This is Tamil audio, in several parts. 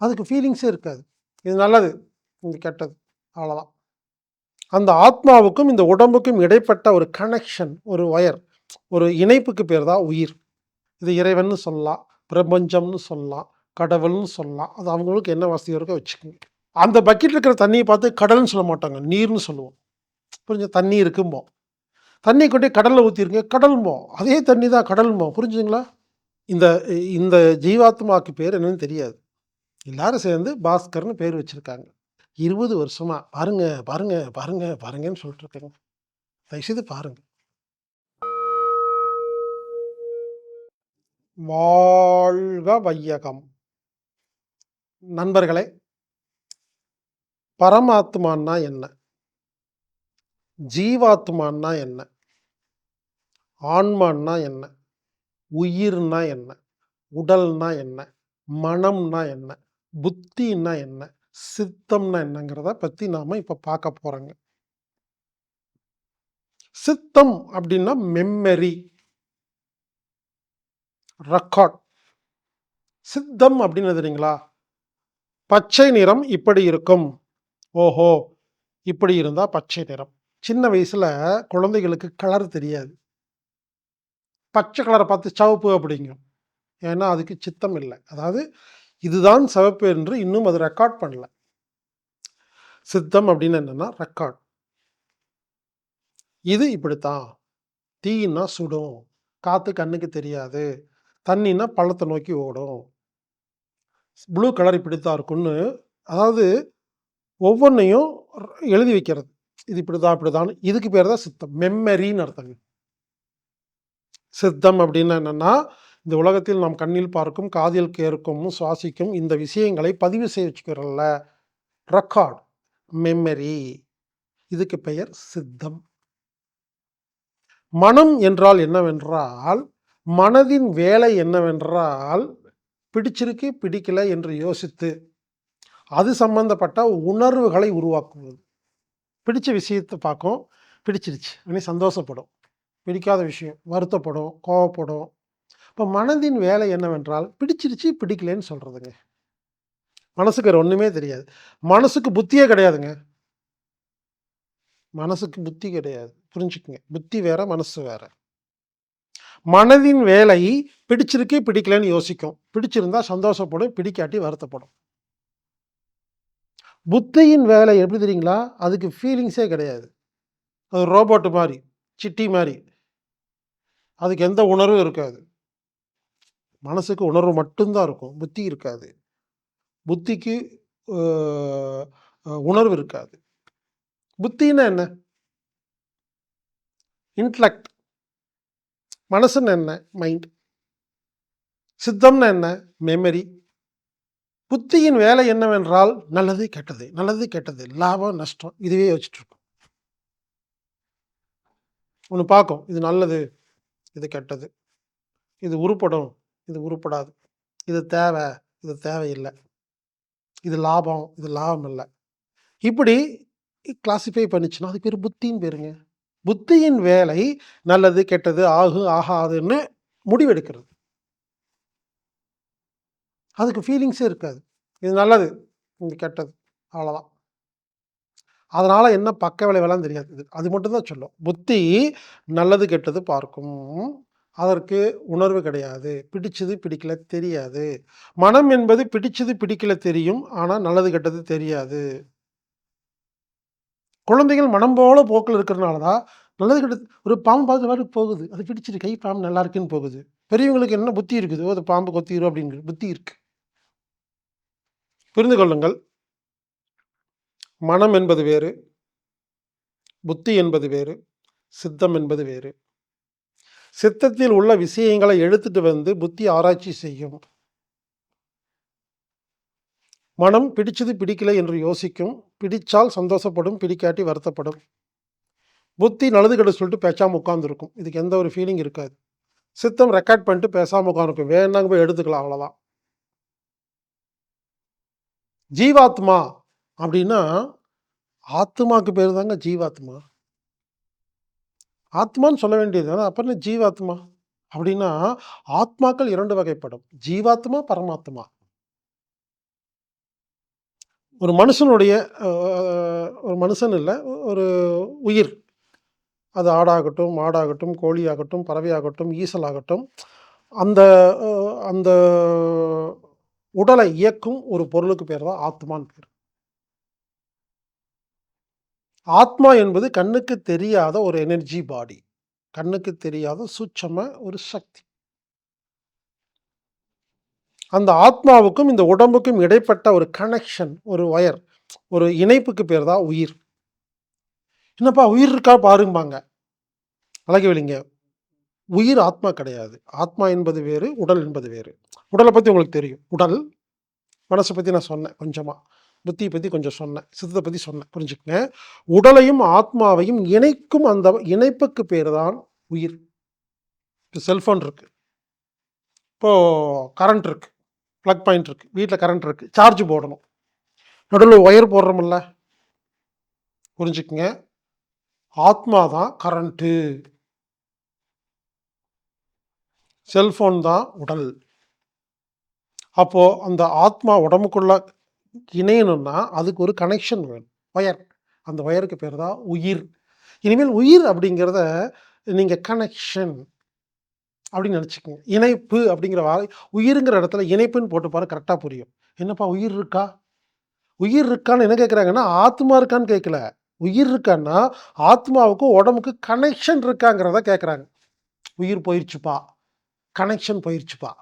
அதுக்கு ஃபீலிங்ஸே இருக்காது. இது நல்லது இது கெட்டது அவ்வளோதான் அந்த ஆத்மாவுக்கும் இந்த உடம்புக்கும் இடைப்பட்ட ஒரு கனெக்ஷன் ஒரு ஒயர் ஒரு இணைப்புக்கு பேர் தான் உயிர். இது இறைவன்னு சொல்லலாம் பிரபஞ்சம்னு சொல்லலாம் கடவுள்னு சொல்லலாம். அது அவங்களுக்கு என்ன வசதி இருக்கோ வச்சுக்கோங்க. அந்த பக்கெட் இருக்கிற தண்ணியை பார்த்து கடல்னு சொல்ல மாட்டாங்க நீர்னு சொல்லுவோம். புரிஞ்ச? தண்ணி இருக்கும்போம் தண்ணி கொண்டு கடலில் ஊற்றிருங்க கடல்மோ அதே தண்ணி தான் கடல்மோ புரிஞ்சுங்களா இந்த இந்த ஜீவாத்மாவுக்கு பேர் என்னன்னு தெரியாது. எல்லாரும் சேர்ந்து பாஸ்கர்னு பேர் வச்சுருக்காங்க. இருபது வருஷமா பாருங்க பாருங்க பாருங்க பாருங்கன்னு சொல்லிட்டுருக்கேங்க. தயவுசெய்து பாருங்க. வாழ்க வையகம். நண்பர்களே பரமாத்மான்னா என்ன? ஜீவாத்மான்னா என்ன? ஆன்மான்னா என்ன? உயிர்னா என்ன? உடல்னா என்ன? மனம்னா என்ன? புத்தின்னா என்ன? சித்தம்னா என்னங்கிறத பற்றி நாம் இப்போ பார்க்க போகிறோங்க சித்தம் அப்படின்னா மெம்மரி. ரெக்கார்ட். சித்தம் அப்படின்னு தெரியுங்களா? பச்சை நிறம் இப்படி இருக்கும். ஓஹோ! இப்படி இருந்தால் பச்சை நிறம். சின்ன வயசில் குழந்தைகளுக்கு கலர் தெரியாது. பச்சை கலரை பார்த்து சிவப்பு அப்படிங்கும். ஏன்னா அதுக்கு சித்தம் இல்லை. அதாவது இதுதான் சிவப்பு என்று இன்னும் அது ரெக்கார்ட் பண்ணல. சித்தம் அப்படின்னு என்னன்னா ரெக்கார்ட் இது இப்படித்தான் தீன்னா சுடும். காற்று கண்ணுக்கு தெரியாது. தண்ணின்னா பள்ளத்தை நோக்கி ஓடும். ப்ளூ கலர் இப்படித்தான் இருக்கும்னு அதாவது ஒவ்வொன்றையும் எழுதி வைக்கிறது. இது இப்படிதான் இப்படிதான் இதுக்கு பேர் தான் சித்தம். மெம்மரின்னு அர்த்தங்க. சித்தம் அப்படின்னா என்னன்னா இந்த உலகத்தில் நாம் கண்ணில் பார்க்கும் காதில் கேட்கும் சுவாசிக்கும் இந்த விஷயங்களை பதிவு செய்ய ரெக்கார்ட் மெமரி இதுக்கு பெயர் சித்தம். மனம் என்றால் என்னவென்றால் மனதின் வேலை என்னவென்றால் பிடிச்சிருக்கு பிடிக்கல என்று யோசித்து அது சம்பந்தப்பட்ட உணர்வுகளை உருவாக்குவது. பிடிச்ச விஷயத்தை பார்க்கும் பிடிச்சிருச்சு அப்படின்னு சந்தோஷப்படும். பிடிக்காத விஷயம் வருத்தப்படும் கோவப்படும் இப்போ மனதின் வேலை என்னவென்றால் பிடிச்சிருச்சு பிடிக்கலன்னு சொல்கிறதுங்க மனசுக்கு வேறு ஒன்றுமே தெரியாது. மனசுக்கு புத்தியே கிடையாதுங்க. மனசுக்கு புத்தி கிடையாது. புரிஞ்சுக்குங்க. புத்தி வேற மனசு வேற. மனதின் வேலை பிடிச்சிருக்கே பிடிக்கலன்னு யோசிக்கும். பிடிச்சிருந்தா சந்தோஷப்படும் பிடிக்காட்டி வருத்தப்படும். புத்தியின் வேலை எப்படி தெரியுங்களா? அதுக்கு ஃபீலிங்ஸே கிடையாது. அது ரோபோட்டு மாதிரி சிட்டி மாதிரி. அதுக்கு எந்த உணர்வும் இருக்காது. மனசுக்கு உணர்வு மட்டும்தான் இருக்கும். புத்தி இருக்காது. புத்திக்கு உணர்வு இருக்காது. புத்தின்னா என்ன? இன்டலெக்ட் மனசுன்னு என்ன? மைண்ட் சித்தம்னா என்ன? மெமரி புத்தியின் வேலை என்னவென்றால் நல்லது கெட்டது. நல்லது கெட்டது. லாபம் நஷ்டம். இதுவே வச்சுட்டு ஒன்று பார்க்கும். இது நல்லது இது கெட்டது. இது உருப்படும். இது உருப்படாது. இது தேவை இது தேவையில்லை. இது லாபம் இது லாபம் இல்லை. இப்படி கிளாசிஃபை பண்ணிச்சுன்னா அது பேர் புத்தின்னு பேருங்க புத்தியின் வேலை நல்லது கெட்டது ஆகு ஆகாதுன்னு முடிவெடுக்கிறது. அதுக்கு ஃபீலிங்ஸே இருக்காது. இது நல்லது இது கெட்டது அவ்வளோதான் அதனால் என்ன பக்க விளைவெல்லாம் தெரியாது. இது அது மட்டும்தான் சொல்லும். புத்தி நல்லது கெட்டது பார்க்கும். அதற்கு உணர்வு கிடையாது. பிடிச்சது பிடிக்கல தெரியாது. மனம் என்பது பிடிச்சது பிடிக்கல தெரியும். ஆனால் நல்லது கெட்டது தெரியாது. குழந்தைகள் மனம் போல போக்கில் இருக்கிறனால தான் நல்லது கெட்டது ஒரு பாம்பு பார்த்து மாதிரி போகுது. அது பிடிச்சிரு கை பாம்பு நல்லா இருக்குன்னு போகுது. பெரியவங்களுக்கு என்ன புத்தி இருக்குதோ அது பாம்பு கொத்திரும் அப்படிங்கிற புத்தி இருக்கு. புரிந்து கொள்ளுங்கள். மனம் என்பது வேறு புத்தி என்பது வேறு சித்தம் என்பது வேறு. சித்தத்தில் உள்ள விஷயங்களை எடுத்துட்டு வந்து புத்தி ஆராய்ச்சி செய்யும். மனம் பிடிச்சது பிடிக்கல என்று யோசிக்கும். பிடிச்சால் சந்தோஷப்படும் பிடிக்காட்டி வருத்தப்படும். புத்தி நல்லது கெடு சொல்லிட்டு பேசாமல் உட்காந்துருக்கும் இதுக்கு எந்த ஒரு ஃபீலிங் இருக்காது. சித்தம் ரெக்கார்ட் பண்ணிட்டு பேசாமல் உட்காந்துருக்கும் வேணாங்க போய் எடுத்துக்கலாம் அவ்வளோதான் ஜீவாத்மா அப்படின்னா ஆத்மாக்கு பேர் தாங்க ஜீவாத்மா. ஆத்மான்னு சொல்ல வேண்டியது ஆனால் அப்புறம் என்ன ஜீவாத்மா அப்படின்னா ஆத்மாக்கள் இரண்டு வகைப்படும் ஜீவாத்மா பரமாத்மா ஒரு மனுஷனுடைய ஒரு மனுஷன் இல்லை ஒரு உயிர். அது ஆடாகட்டும், மாடாகட்டும், கோழியாகட்டும், பறவையாகட்டும், ஈசலாகட்டும். அந்த அந்த உடலை இயக்கும் ஒரு பொருளுக்கு பேர் தான் ஆத்மான்னு பேர் ஆத்மா என்பது கண்ணுக்கு தெரியாத ஒரு எனர்ஜி பாடி. கண்ணுக்கு தெரியாத சூட்சம ஒரு சக்தி. அந்த ஆத்மாவுக்கும், இந்த உடம்புக்கும் இடைப்பட்ட ஒரு கனெக்ஷன், ஒரு ஒயர் ஒரு இணைப்புக்கு பேர் தான் உயிர். என்னப்பா உயிர் இருக்கா பாரும்பாங்க. அழகுவேலிங்க. உயிர் ஆத்மா கிடையாது. ஆத்மா என்பது வேறு, உடல் என்பது வேறு. உடலை பற்றி உங்களுக்கு தெரியும். உடல், மனசை பற்றி நான் சொன்னேன் கொஞ்சமாக புத்தியை பற்றி கொஞ்சம் சொன்னேன். சித்தத்தை பற்றி சொன்னேன். புரிஞ்சுக்கங்க. உடலையும், ஆத்மாவையும் இணைக்கும் அந்த இணைப்புக்கு பேர் தான் உயிர். இப்போ செல்ஃபோன் இருக்கு. இப்போ கரண்ட் இருக்கு. ப்ளக் பாயிண்ட் இருக்கு. வீட்டில் கரண்ட் இருக்கு. சார்ஜ் போடணும். நடுவில் ஒயர் போடுறோமில்ல புரிஞ்சுக்கங்க. ஆத்மா தான் கரண்ட்டு. செல்ஃபோன் தான் உடல். அப்போது அந்த ஆத்மா உடம்புக்குள்ள இணையணும்னா, அதுக்கு ஒரு கனெக்ஷன் வேணும். ஒயர். அந்த ஒயருக்கு பேர் தான் உயிர். இனிமேல் உயிர் அப்படிங்கிறத நீங்கள் கனெக்ஷன் அப்படின்னு நினச்சிக்கோங்க இணைப்பு அப்படிங்கிற வார்த்தை உயிருங்கிற இடத்துல இணைப்புன்னு போட்டு பாரு கரெக்டாக புரியும். என்னப்பா உயிர் இருக்கா? உயிர் இருக்கான்னு என்ன கேட்குறாங்கன்னா, ஆத்மா இருக்கான்னு கேட்கல. உயிர் இருக்கான்னா, ஆத்மாவுக்கும் உடம்புக்கு கனெக்ஷன் இருக்காங்கிறத கேட்குறாங்க. உயிர் போயிருச்சுப்பா. கனெக்ஷன் போயிருச்சுப்பா.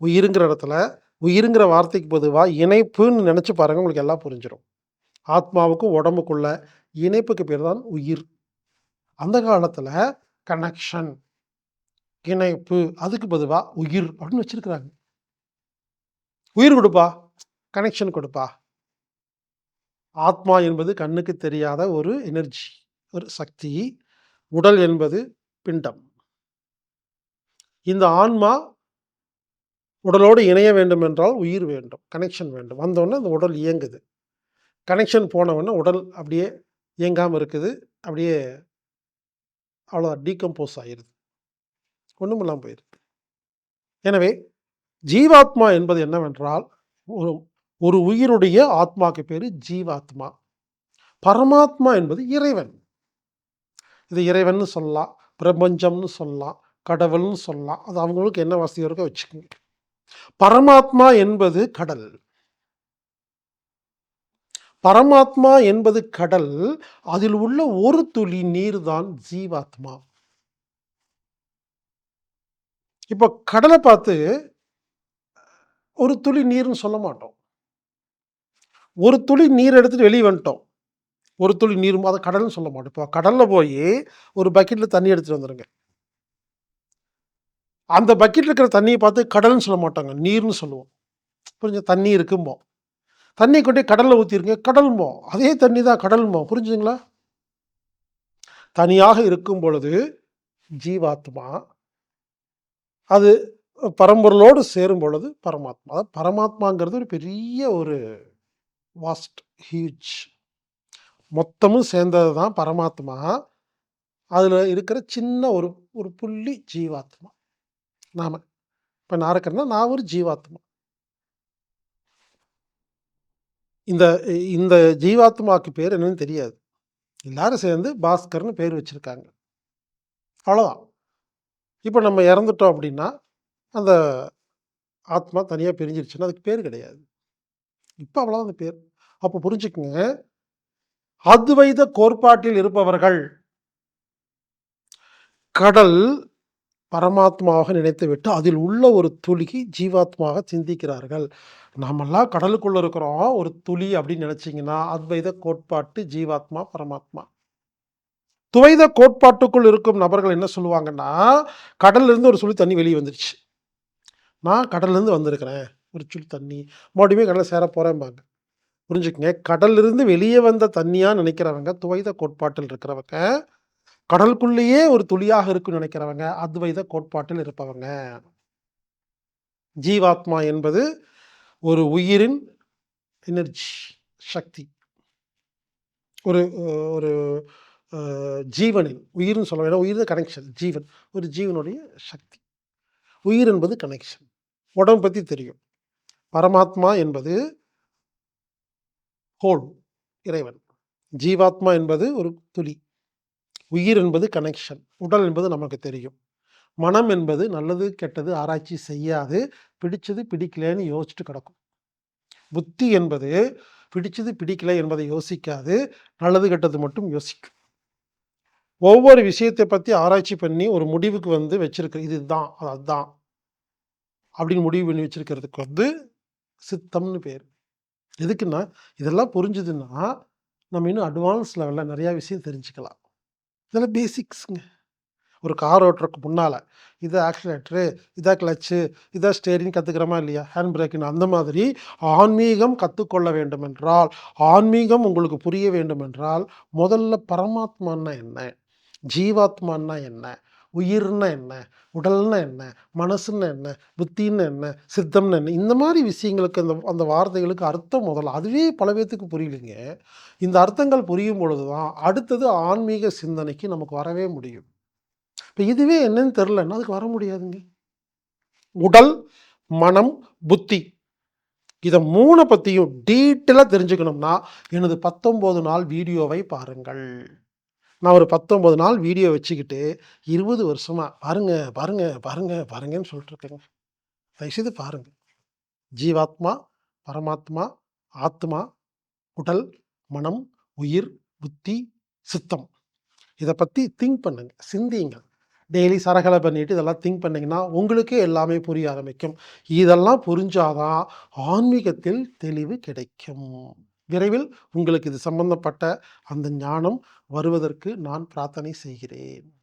உயிருங்கிற இடத்துல, உயிருங்கிற வார்த்தைக்கு பொதுவாக இணைப்புன்னு நினச்சி பாருங்கள் உங்களுக்கு எல்லாம் புரிஞ்சிடும் ஆத்மாவுக்கும் உடம்புக்குள்ள இணைப்புக்கு பேர் தான் உயிர். அந்த காலத்தில் கனெக்ஷன், இணைப்பு அதுக்கு பொதுவா உயிர் அப்படின்னு வச்சிருக்கிறாங்க. உயிர் கொடுப்பா கனெக்ஷன் கொடுப்பா. ஆத்மா என்பது கண்ணுக்கு தெரியாத ஒரு எனர்ஜி, ஒரு சக்தி. உடல் என்பது பிண்டம். இந்த ஆன்மா உடலோடு இணைய வேண்டும் என்றால் உயிர் வேண்டும். கனெக்ஷன் வேண்டும். வந்தோடனே அந்த உடல் இயங்குது. கனெக்ஷன் போனவுடனே உடல் அப்படியே இயங்காமல் இருக்குது. அப்படியே அவ்வளோ டீகம்போஸ் ஆயிருது. ஒன்றுமில்லாமல் போயிருது. எனவே, ஜீவாத்மா என்பது என்னவென்றால், ஒரு ஒரு உயிருடைய ஆத்மாக்கு பேர் ஜீவாத்மா. பரமாத்மா என்பது இறைவன். இது இறைவன்னு சொல்லலாம். பிரபஞ்சம்னு சொல்லலாம். கடவுள்னு சொல்லலாம். அது அவங்களுக்கு என்ன வசதி இருக்கோ வச்சுக்கோங்க பரமாத்மா என்பது கடல். பரமாத்மா என்பது கடல். அதில் உள்ள ஒரு துளி நீர் தான் ஜீவாத்மா. இப்போ கடலை பார்த்து ஒரு துளி நீர்னு சொல்ல மாட்டோம். ஒரு துளி நீர் எடுத்துட்டு வெளிய வந்துட்டோம். ஒரு துளி நீர் அதை கடல்னு சொல்ல மாட்டோம். இப்போ கடல்ல போயி ஒரு பக்கெட்ல தண்ணி எடுத்துட்டு வந்துடுங்க அந்த பக்கெட்டில் இருக்கிற தண்ணியை பார்த்து கடல்னு சொல்ல மாட்டாங்க. நீர்னு சொல்லுவோம். புரிஞ்ச தண்ணி இருக்கும்போம். தண்ணி கொண்டே கடலில் ஊற்றிருங்க கடல்மோ அதே தண்ணி தான் கடல்மோ புரிஞ்சுங்களா தனியாக இருக்கும் பொழுது ஜீவாத்மா. அது பரம்பொருளோடு சேரும் பொழுது பரமாத்மா. அதாவது பரமாத்மாங்கிறது ஒரு பெரிய ஒரு வாஸ்ட், ஹியூஜ். மொத்தமும் சேர்ந்தது தான் பரமாத்மா. அதில் இருக்கிற சின்ன ஒரு ஒரு புள்ளி ஜீவாத்மா. நாம. இப்போ நான் இருக்கிறேன்னா, நான் ஒரு ஜீவாத்மா. இந்த இந்த ஜீவாத்மாவுக்கு பேர் என்னன்னு தெரியாது. எல்லாரும் சேர்ந்து பாஸ்கர்னு பேர் வச்சிருக்காங்க. அவ்வளோதான். இப்போ நம்ம இறந்துட்டோம் அப்படின்னா, அந்த ஆத்மா தனியாக பிரிஞ்சிருச்சுன்னா, அதுக்கு பேர் கிடையாது. இப்போ அவ்வளோதான் அந்த பேர். அப்போ புரிஞ்சுக்கோங்க அத்வைத கோட்பாட்டில் இருப்பவர்கள் கடல் பரமாத்மாவாக நினைத்துவிட்டு, அதில் உள்ள ஒரு துளிக்கு ஜீவாத்மாவாக சிந்திக்கிறார்கள். நாமெல்லாம் கடலுக்குள்ள இருக்கிறோம். ஒரு துளி அப்படின்னு நினச்சிங்கன்னா அத்வைத கோட்பாட்டு ஜீவாத்மா, பரமாத்மா. துவைத கோட்பாட்டுக்குள் இருக்கும் நபர்கள் என்ன சொல்லுவாங்கன்னா, கடல்லேருந்து ஒரு துளி தண்ணி வெளியே வந்துருச்சு. நான் கடல்லேருந்து வந்திருக்கிறேன். ஒரு சுழி தண்ணி. மறுபடியும் கடலில் சேர போகிறேன்பாங்க புரிஞ்சுக்கங்க. கடல்லிருந்து வெளியே வந்த தண்ணியாக நினைக்கிறவங்க, துவைத கோட்பாட்டில் இருக்கிறவங்க. கடலுக்குள்ளேயே ஒரு துளியாக இருக்குன்னு நினைக்கிறவங்க, அத்வைத கோட்பாட்டில் இருப்பவங்க. ஜீவாத்மா என்பது ஒரு உயிரின் எனர்ஜி, சக்தி. ஒரு ஒரு ஜீவனின் உயிர்னு சொல்ல வேண்டாம். உயிர் கனெக்ஷன். ஜீவன். ஒரு ஜீவனுடைய சக்தி. உயிர் என்பது கனெக்ஷன். உடம்பு பற்றி தெரியும். பரமாத்மா என்பது ஹோல் இறைவன் ஜீவாத்மா என்பது ஒரு துளி உயிர் என்பது கனெக்ஷன் உடல் என்பது நமக்கு தெரியும். மனம் என்பது நல்லது கெட்டது ஆராய்ச்சி செய்யாது. பிடிச்சது பிடிக்கலன்னு யோசிச்சுட்டு கிடக்கும். புத்தி என்பது பிடிச்சது பிடிக்கல என்பதை யோசிக்காது. நல்லது கெட்டது மட்டும் யோசிக்கும். ஒவ்வொரு விஷயத்தை பற்றி ஆராய்ச்சி பண்ணி ஒரு முடிவுக்கு வந்து வச்சிருக்கு இதுதான் அதுதான் அப்படின்னு முடிவு பண்ணி வச்சிருக்கிறதுக்கு வந்து சித்தம்னு பேர். எதுக்குன்னா இதெல்லாம் புரிஞ்சுதுன்னா நம்ம இன்னும் அட்வான்ஸ் லெவலில் நிறையா விஷயம் தெரிஞ்சுக்கலாம். இதெல்லாம் பேசிக்ஸுங்க ஒரு கார் ஓட்டுறதுக்கு முன்னால் இதை ஆக்சிலேட்டரு இதா கிளச்சு இதா ஸ்டேரிங் கற்றுக்கிறோமா இல்லையா? ஹேண்ட் பிரேக்குன்னு அந்த மாதிரி ஆன்மீகம் கற்றுக்கொள்ள வேண்டுமென்றால் ஆன்மீகம் உங்களுக்கு புரிய வேண்டுமென்றால் முதல்ல பரமாத்மான்னா என்ன? ஜீவாத்மான்னா என்ன? உயிர்னா என்ன? உடல்னா என்ன? மனசுன்னா என்ன? புத்தின்னு என்ன? சித்தம்னு என்ன? இந்த மாதிரி விஷயங்களுக்கு அந்த அந்த வார்த்தைகளுக்கு அர்த்தம் முதல்ல. அதுவே பல பேர்த்துக்கு புரியலைங்க. இந்த அர்த்தங்கள் புரியும் பொழுது தான் அடுத்தது ஆன்மீக சிந்தனைக்கு நமக்கு வரவே முடியும். இப்போ இதுவே என்னன்னு தெரிலன்னா அதுக்கு வர முடியாதுங்க. உடல் மனம் புத்தி. இதை மூணை பற்றியும் டீட்டெயிலாக தெரிஞ்சுக்கணும்னா எனது பத்தொம்போது நாள் வீடியோவை பாருங்கள். நான் ஒரு பத்தொம்பது நாள் வீடியோ வச்சுக்கிட்டு இருபது வருஷமாக பாருங்க பாருங்க பாருங்க பாருங்கன்னு சொல்லிட்டுருக்கேங்க. தயவுசெய்து பாருங்க. ஜீவாத்மா பரமாத்மா ஆத்மா உடல் மனம் உயிர் புத்தி சித்தம். இதை பற்றி திங்க் பண்ணுங்க சிந்திங்க டெய்லி சரகலை பண்ணிட்டு இதெல்லாம் திங்க் பண்ணிங்கன்னா உங்களுக்கே எல்லாமே புரிய ஆரம்பிக்கும். இதெல்லாம் புரிஞ்சாதான் ஆன்மீகத்தில் தெளிவு கிடைக்கும். விரைவில் உங்களுக்கு இது சம்பந்தப்பட்ட அந்த ஞானம் வருவதற்கு நான் பிரார்த்தனை செய்கிறேன்.